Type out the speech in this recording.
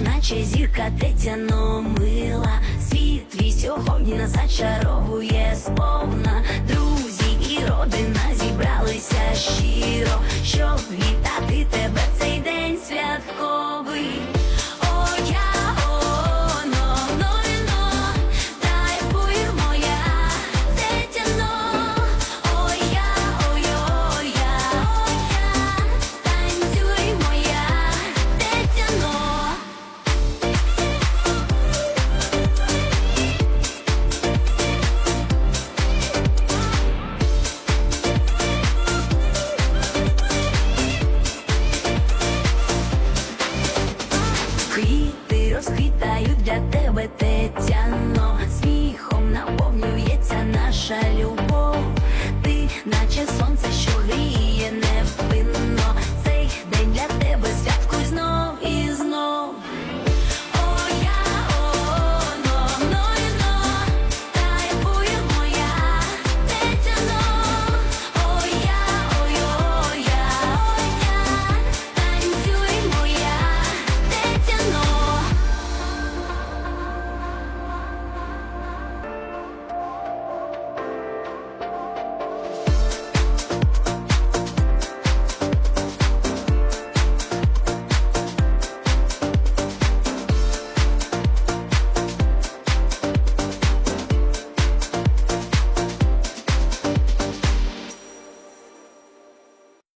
Наче зірка тетяно мила. Світ твій сьогодні нас зачаровує сповна. Друзі і родина зібралися щиро, щоб вітати тебе наче сон